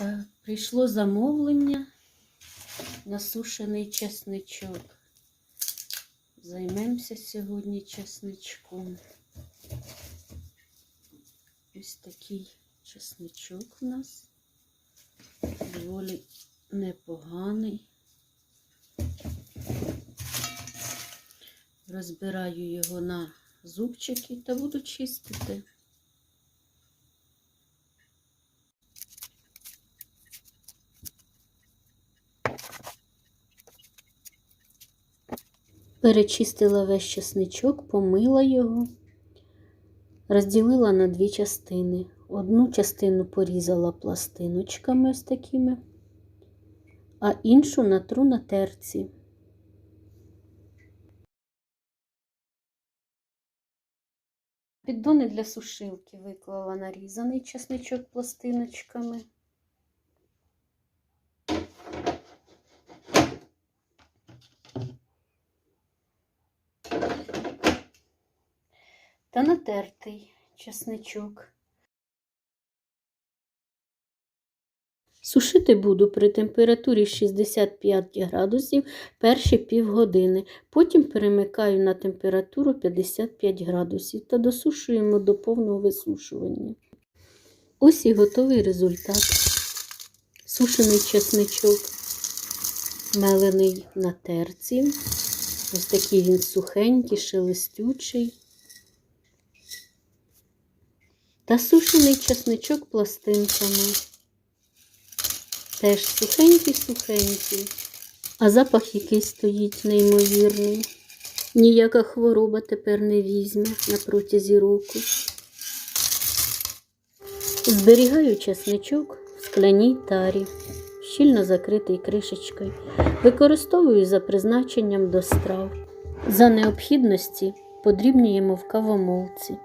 Так, прийшло замовлення на сушений чесничок. Займемося сьогодні чесничком. Ось такий чесничок у нас. Доволі непоганий. Розбираю його на зубчики та буду чистити. Перечистила весь чесничок, помила його, розділила на дві частини. Одну частину порізала пластиночками ось такими, а іншу натру на терці. Піддони для сушилки виклала нарізаний чесничок пластиночками. Та натертий чесничок. Сушити буду при температурі 65 градусів перші півгодини. Потім перемикаю на температуру 55 градусів та досушуємо до повного висушування. Ось і готовий результат. Сушений чесничок, мелений на терці. Ось такий він сухенький, шелестючий. Та сушений чесничок пластинками. Теж сухенький-сухенький, а запах який стоїть неймовірний. Ніяка хвороба тепер не візьме на протязі року. Зберігаю чесничок в скляній тарі, щільно закритий кришечкою. Використовую за призначенням до страв. За необхідності подрібнюємо в кавомолці.